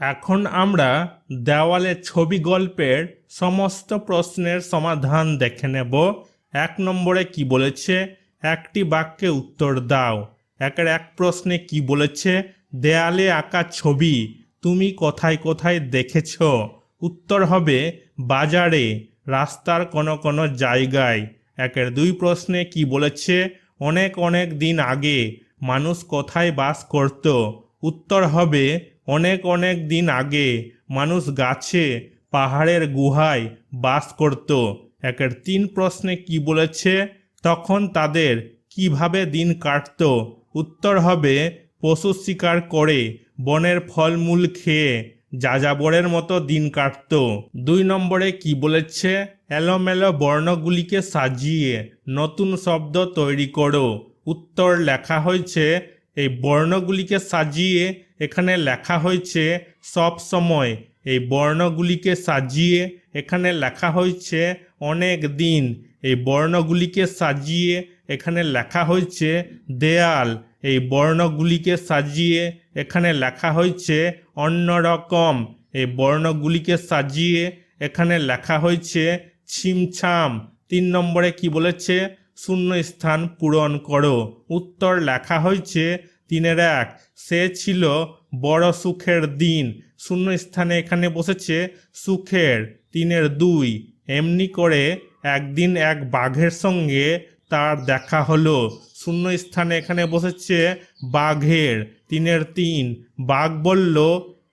এখন আমরা দেওয়ালে ছবি গল্পের সমস্ত প্রশ্নের সমাধান দেখে নেব। এক নম্বরে কি বলেছে? একটি বাক্যে উত্তর দাও। একের এক প্রশ্নে কি বলেছে? দেয়ালে আঁকা ছবি, তুমি কোথায় কোথায় দেখেছ? উত্তর হবে, বাজারে, রাস্তার কোনো কোনো জায়গায়। একের দুই প্রশ্নে কি বলেছে? অনেক অনেক দিন আগে, মানুষ কোথায় বাস করত? উত্তর হবে অনেক অনেক দিন আগে মানুষ গাছে পাহাড়ের গুহায় বাস করত। একের তিন প্রশ্নে কি বলেছে? তখন তাদের কীভাবে দিন কাটত? উত্তর হবে, পশু শিকার করে বনের ফলমূল খেয়ে যাযাবরের মতো দিন কাটত। দুই নম্বরে কি বলেছে? এলোমেলো বর্ণগুলিকে সাজিয়ে নতুন শব্দ তৈরি করো। উত্তর লেখা হয়েছে এই বর্ণগুলিকে সাজিয়ে এখানে লেখা হয়েছে সব সময়। এই বর্ণগুলিকে সাজিয়ে এখানে লেখা হয়েছে অনেক দিন। এই বর্ণগুলিকে সাজিয়ে এখানে লেখা হয়েছে দেয়াল। এই বর্ণগুলিকে সাজিয়ে এখানে লেখা হয়েছে অন্যরকম এই বর্ণগুলিকে সাজিয়ে এখানে লেখা হয়েছে ছিমছাম। তিন নম্বরে কি বলেছে? শূন্য স্থান পূরণ করো। উত্তর লেখা হয়েছে তিনের এক। সে ছিল বড় সুখের দিন। শূন্য স্থানে এখানে বসেছে সুখের, তিনের দুই। এমনি করে একদিন এক বাঘের সঙ্গে তার দেখা হলো। শূন্য স্থানে এখানে বসেছে বাঘের, তিনের তিন। বাঘ বলল,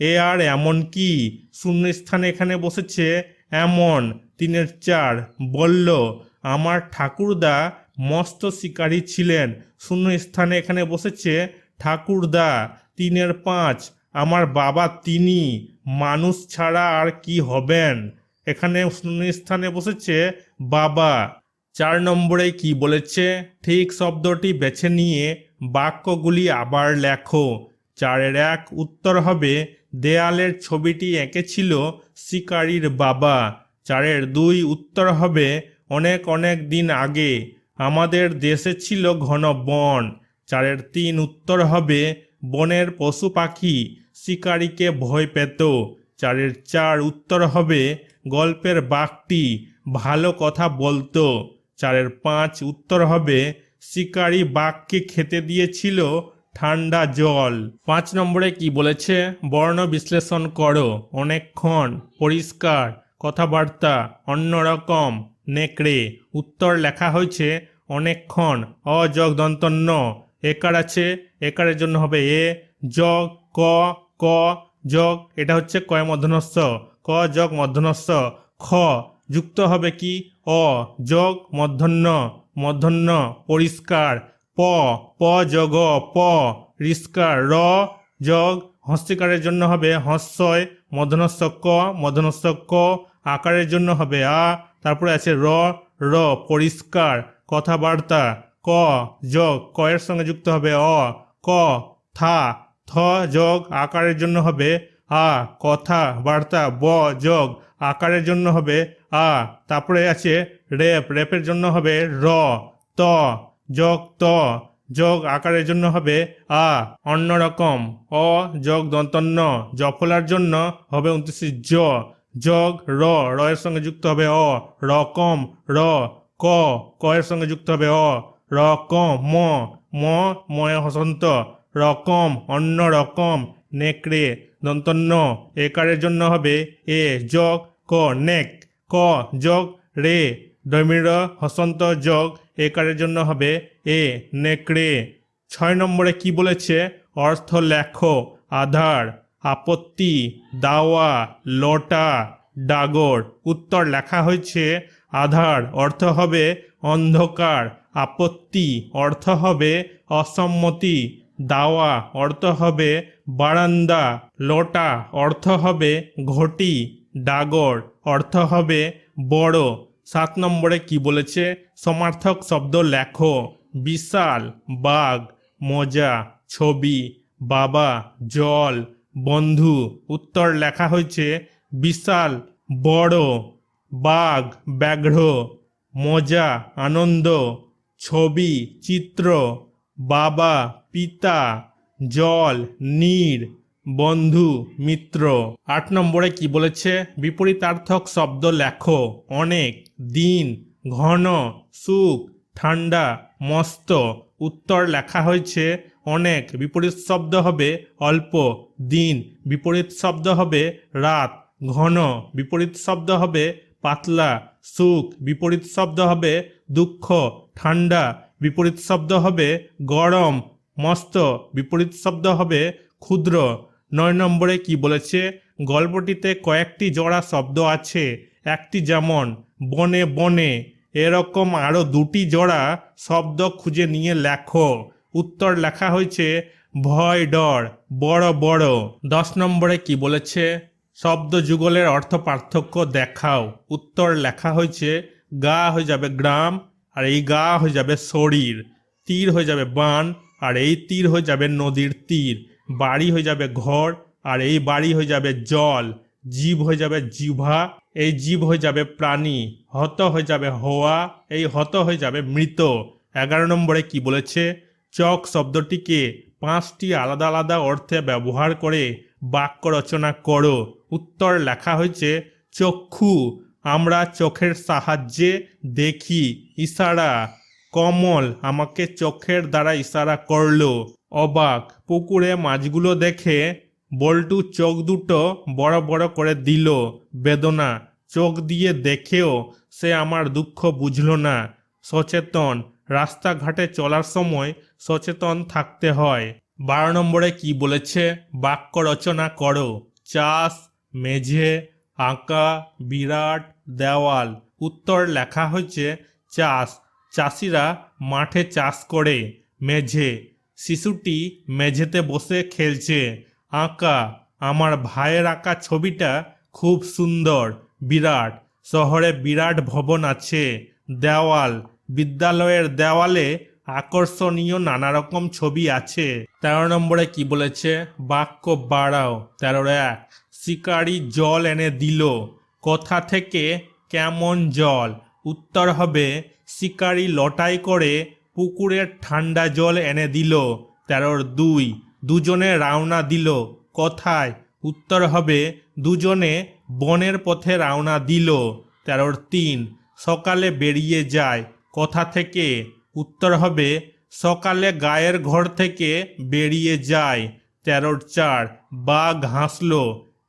এ আর এমন কি? শূন্য স্থানে এখানে বসেছে, এমন। তিনের চার। বলল আমার ঠাকুরদা মস্ত শিকারী ছিলেন। শূন্য স্থানে এখানে বসেছে, ঠাকুরদা, তিনের পাঁচ, আমার বাবা তিনি, মানুষ ছাড়া আর কি হবেন? এখানে শূন্য স্থানে বসেছে, বাবা। চার নম্বরে কি বলেছে? ঠিক শব্দটি বেছে নিয়ে বাক্যগুলি আবার লেখো। চারের এক উত্তর হবে, দেয়ালের ছবিটি এঁকেছিল শিকারীর বাবা। চারের দুই উত্তর হবে অনেক অনেক দিন আগে আমাদের দেশে ছিল ঘন বন। চারের তিন উত্তর হবে, বনের পশু পাখি শিকারীকে ভয় পেত। চারের চার উত্তর হবে, গল্পের বাঘটি ভালো কথা বলতো। চারের পাঁচ উত্তর হবে, শিকারী বাঘকে খেতে দিয়েছিল ঠান্ডা জল। পাঁচ নম্বরে কি বলেছে? বর্ণ বিশ্লেষণ করো। অনেকক্ষণ, পরিষ্কার, কথাবার্তা, অন্যরকম। নেকড়ে। উত্তর লেখা হয়েছে, অনেকক্ষণ অযোগ দন্তন্য একার আছে, একারের জন্য হবে এ যোগ ক ক, যোগ। এটা হচ্ছে কয় মধ্যনস্য ক, যোগ মধ্যনস্য খ, যুক্ত হবে কি? অ, যোগ মধ্যন্য মধ্যন্য পরিষ্কার। প প, যোগ, প রিস্কার র, যোগ। হস্তিকারের জন্য হবে হস্যয়। মধ্যনস্য ক মধ্যনস্য ক। আকারের জন্য হবে আ তারপরে আছে র র, পরিষ্কার, কথাবার্তা, ক, যোগ ক এর সঙ্গে যুক্ত হবে অ, ক, থা, থ, যোগ, আকারের জন্য হবে আ, কথা, বার্তা, ব, যোগ, আকারের জন্য হবে আ, তারপরে আছে রেপ, রেপের জন্য হবে র, ত, যোগ ত, যোগ, আকারের জন্য হবে আ, অন্যরকম, অ, যোগ, দন্তন্য জফলার জন্য হবে উনত্রিশ জ যোগ র র এর সঙ্গে যুক্ত হবে অ রকম র, ক ক এর সঙ্গে যুক্ত হবে অ রকম ম ম ময় হসন্ত রকম অন্য রকম নেকড়ে, দন্তন্য একারের জন্য হবে এ যোগ ক, নেক, ক যোগ রে, দমির, হসন্ত যোগ একারের জন্য হবে এ, নেকড়ে। ছয় নম্বরে কি বলেছে? অর্থ লেখো, আধার। আপত্তি, দাওয়া, লোটা, ডাগর। উত্তর লেখা হয়েছে, আধার অর্থ হবে অন্ধকার, আপত্তি অর্থ হবে অসম্মতি, দাওয়া অর্থ হবে বারান্দা, লোটা অর্থ হবে ঘটি, ডাগর অর্থ হবে বড়। সাত নম্বরে কি বলেছে? সমার্থক শব্দ লেখো, বিশাল, বাঘ, মজা, ছবি, বাবা, জল বন্ধু, উত্তর লেখা হয়েছে, বিশাল, বড়, বাঘ, ব্যাঘ্র, মজা, আনন্দ, ছবি, চিত্র, বাবা, পিতা, জল, নীর, বন্ধু, মিত্র আট নম্বরে কি বলেছে? বিপরীতার্থক শব্দ লেখো, অনেক, দিন, ঘন, সুখ, ঠান্ডা, মস্ত উত্তর লেখা হয়েছে, অনেক। বিপরীত শব্দ হবে অল্প, দিন। বিপরীত শব্দ হবে রাত, ঘন। বিপরীত শব্দ হবে পাতলা, সুখ। বিপরীত শব্দ হবে দুঃখ, ঠান্ডা। বিপরীত শব্দ হবে গরম, মস্ত। বিপরীত শব্দ হবে ক্ষুদ্র। নয় নম্বরে কি বলেছে? গল্পটিতে কয়েকটি জোড়া শব্দ আছে। একটি যেমন, বনে বনে। এরকম আরও দুটি জোড়া শব্দ খুঁজে নিয়ে লেখো। উত্তর লেখা হয়েছে, ভয় ডর, বড় বড়। দশ নম্বরে কি বলেছে? শব্দ যুগলের অর্থ পার্থক্য দেখাও। উত্তর লেখা হয়েছে, গা হয়ে যাবে গ্রাম, আর এই গা হয়ে যাবে শরীর। তীর হয়ে যাবে বান, আর এই তীর হয়ে যাবে নদীর তীর। বাড়ি হয়ে যাবে ঘর, আর এই বাড়ি হয়ে যাবে জল। জীব হয়ে যাবে জিভা এই জীব হয়ে যাবে প্রাণী, হত হয়ে যাবে হওয়া এই হত হয়ে যাবে মৃত। এগারো নম্বরে কি বলেছে? চক শব্দটিকে পাঁচটি আলাদা আলাদা অর্থে ব্যবহার করে বাক্য রচনা করো। উত্তর লেখা হয়েছে, চক্ষু, আমরা চোখের সাহায্যে দেখি, ইশারা, কমল আমাকে চোখের দ্বারা ইশারা করল। অবাক, পুকুরে মাছগুলো দেখে বল্টু চোখ দুটো বড় বড় করে দিল। বেদনা চোখ দিয়ে দেখেও সে আমার দুঃখ বুঝলো না। সচেতন, রাস্তাঘাটে চলার সময় সচেতন থাকতে হয়। বারো নম্বরে কি বলেছে? বাক্য রচনা করো। চাষ, মেঝে, আঁকা, বিরাট, দেওয়াল। উত্তর লেখা হয়েছে, চাষ। চাষিরা মাঠে চাষ করে। মেঝে। শিশুটি মেঝেতে বসে খেলছে। আঁকা। আমার ভাইয়ের আঁকা ছবিটা খুব সুন্দর। বিরাট, শহরে বিরাট ভবন আছে, দেওয়াল, বিদ্যালয়ের দেওয়ালে আকর্ষণীয় নানা রকম ছবি আছে। তেরো নম্বরে কি বলেছে? বাক্য বাড়াও। তেরোর এক, শিকারি জল এনে দিল। কোথা থেকে কেমন জল? উত্তর হবে, শিকারি লটাই করে পুকুরের ঠান্ডা জল এনে দিল। তেরোর দুই, দুজনে রওনা দিল। কথায় উত্তর হবে দুজনে বনের পথে রওনা দিল। তেরোর তিন, সকালে বেরিয়ে যায়। কথা থেকে উত্তর হবে, সকালে গায়ের ঘর থেকে বেরিয়ে যায়। তেরোর চার, বাঘ হাসল।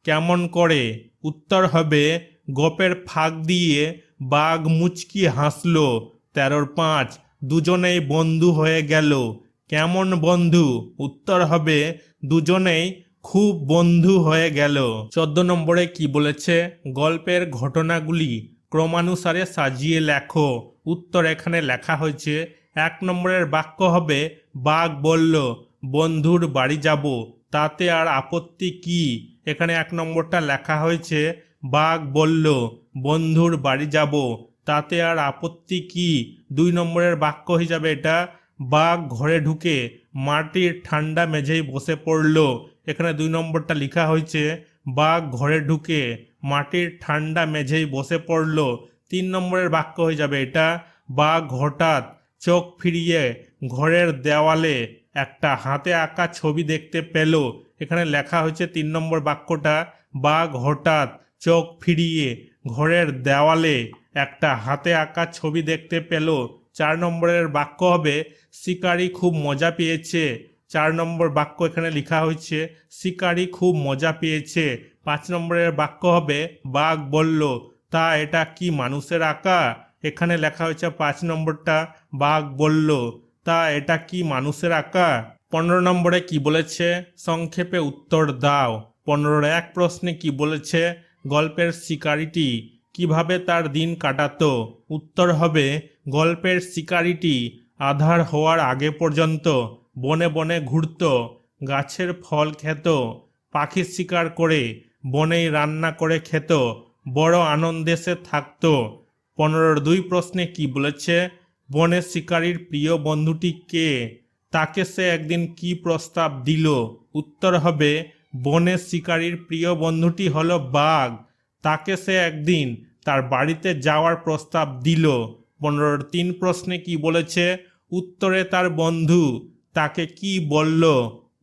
কেমন করে? উত্তর হবে, গপের ফাঁক দিয়ে বাঘ মুচকি হাসল। তেরোর পাঁচ, দুজনেই বন্ধু হয়ে গেল। কেমন বন্ধু? উত্তর হবে, দুজনেই খুব বন্ধু হয়ে গেল। চোদ্দ নম্বরে কি বলেছে? গল্পের ঘটনাগুলি ক্রমানুসারে সাজিয়ে লেখো। উত্তর এখানে লেখা হয়েছে, এক নম্বরের বাক্য হবে, বাঘ বলল, বন্ধুর বাড়ি যাব, তাতে আর আপত্তি কি এখানে এক নম্বরটা লেখা হয়েছে, বাঘ বলল, বন্ধুর বাড়ি যাব, তাতে আর আপত্তি কি দুই নম্বরের বাক্য হিসাবে এটা, বাঘ ঘরে ঢুকে মাটির ঠান্ডা মেঝেই বসে পড়ল এখানে দুই নম্বরটা লেখা হয়েছে, বাঘ ঘরে ঢুকে মাটির ঠান্ডা মেঝেই বসে পড়ল। তিন নম্বরের বাক্য হয়ে যাবে এটা, বাঘ হঠাৎ চোখ ফিরিয়ে ঘরের দেওয়ালে একটা হাতে আঁকা ছবি দেখতে পেল। এখানে লেখা হয়েছে তিন নম্বর বাক্যটা, বাঘ হঠাৎ চোখ ফিরিয়ে ঘরের দেওয়ালে একটা হাতে আঁকা ছবি দেখতে পেল। চার নম্বরের বাক্য হবে, শিকারি খুব মজা পেয়েছে চার নম্বর বাক্য এখানে লেখা হয়েছে, শিকারি খুব মজা পেয়েছে। পাঁচ নম্বরের বাক্য হবে, বাঘ বলল, তা এটা কি মানুষের আঁকা এখানে লেখা হয়েছে পাঁচ নম্বরটা, বাঘ বলল, তা এটা কি মানুষের আঁকা পনেরো নম্বরে কি বলেছে, সংক্ষেপে উত্তর দাও। পনেরোর এক প্রশ্নে কি বলেছে, গল্পের শিকারিটি কীভাবে তার দিন কাটাতো? উত্তর হবে, গল্পের শিকারিটি আধার হওয়ার আগে পর্যন্ত। বনে বনে ঘুরত, গাছের ফল খেত পাখির শিকার করে বনেই রান্না করে খেত, বড় আনন্দে সে থাকতো। পনেরোর দুই প্রশ্নে কি বলেছে বনের শিকারীর প্রিয় বন্ধুটি কে? তাকে সে একদিন কি প্রস্তাব দিল? উত্তর হবে বনের শিকারীর প্রিয় বন্ধুটি হলো বাঘ। তাকে সে একদিন তার বাড়িতে যাওয়ার প্রস্তাব দিল। পনেরোর তিন প্রশ্নে কি বলেছে, উত্তরে তার বন্ধু তাকে কি বলল?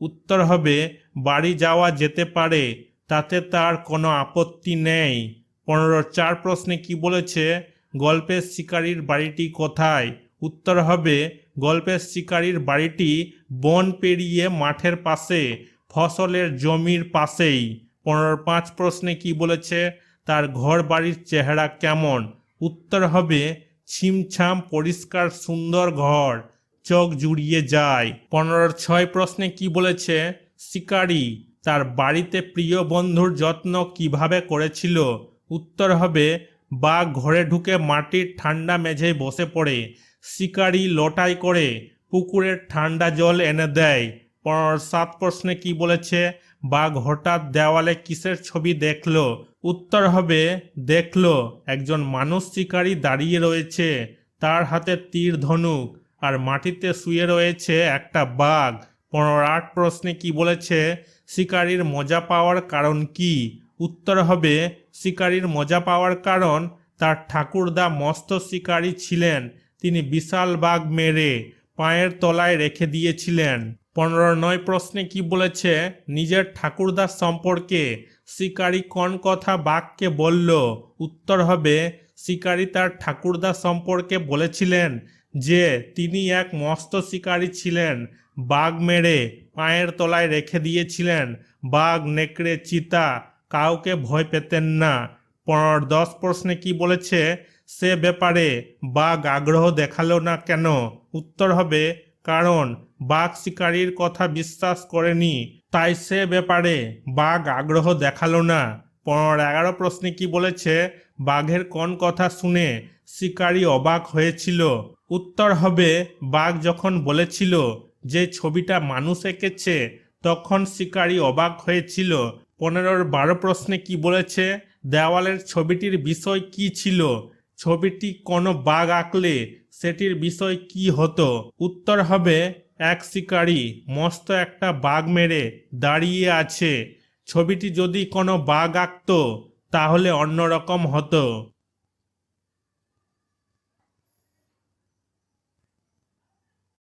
উত্তর হবে, বাড়ি যাওয়া যেতে পারে, তাতে তার কোনো আপত্তি নেই। পনেরো চার প্রশ্নে কি বলেছে? গল্পের শিকারীর বাড়িটি কোথায়? উত্তর হবে, গল্পের শিকারীর বাড়িটি বন পেরিয়ে মাঠের পাশে, ফসলের জমির পাশেই। পনেরো পাঁচ প্রশ্নে কি বলেছে? তার ঘর বাড়ির চেহারা কেমন? উত্তর হবে, ছিমছাম, পরিষ্কার, সুন্দর ঘর। চোখ জুড়িয়ে যায়। পনেরোর ছয় প্রশ্নে কি বলেছে? শিকারী, তার বাড়িতে প্রিয় বন্ধুর যত্ন কীভাবে করেছিল? উত্তর হবে বাঘ ঘরে ঢুকে মাটির ঠান্ডা মেঝেয় বসে পড়ে। শিকারি লোটাই করে, পুকুরের ঠান্ডা জল এনে দেয়। পনেরো সাত প্রশ্নে কি বলেছে? বাঘ হঠাৎ দেওয়ালে কিসের ছবি দেখল? উত্তর হবে, দেখল, একজন মানুষ শিকারী দাঁড়িয়ে রয়েছে। তার হাতে তীর ধনুক। আর মাটিতে শুয়ে রয়েছে একটা বাঘ। পনেরো আট প্রশ্নে কি বলেছে, শিকারীর মজা পাওয়ার কারণ কি? উত্তর হবে, শিকারীর মজা পাওয়ার কারণ তার ঠাকুরদা মস্ত শিকারী ছিলেন। তিনি বিশাল বাঘ মেরে পায়ের তলায় রেখে দিয়েছিলেন। পনেরো নয় প্রশ্নে কি বলেছে, নিজের ঠাকুরদার সম্পর্কে শিকারী কোন কথা বাঘকে বলল? উত্তর হবে, শিকারী তার ঠাকুরদা সম্পর্কে বলেছিলেন। যে তিনি এক মস্ত শিকারী ছিলেন, বাঘ মেরে পায়ের তলায় রেখে দিয়েছিলেন। বাঘ, নেকড়ে, চিতা কাউকে ভয় পেতেন না। পনেরো দশ প্রশ্নে কি বলেছে, সে ব্যাপারে বাঘ আগ্রহ দেখাল না কেন? উত্তর হবে, কারণ বাঘ শিকারীর কথা বিশ্বাস করেনি, তাই সে ব্যাপারে বাঘ আগ্রহ দেখাল না। পনেরো এগারো প্রশ্নে কি বলেছে বাঘের কোন কথা শুনে শিকারী অবাক হয়েছিল। উত্তর হবে, বাঘ যখন বলেছিল যে ছবিটা মানুষ এঁকেছে, তখন শিকারী অবাক হয়েছিল। পনেরোর বারো প্রশ্নে কি বলেছে? দেওয়ালের ছবিটির বিষয় কি ছিল? ছবিটি কোনো বাঘ আঁকলে সেটির বিষয় কি হতো? উত্তর হবে, এক শিকারী মস্ত একটা বাঘ মেরে দাঁড়িয়ে আছে। ছবিটি যদি কোনো বাঘ আঁকতো তাহলে অন্যরকম হতো।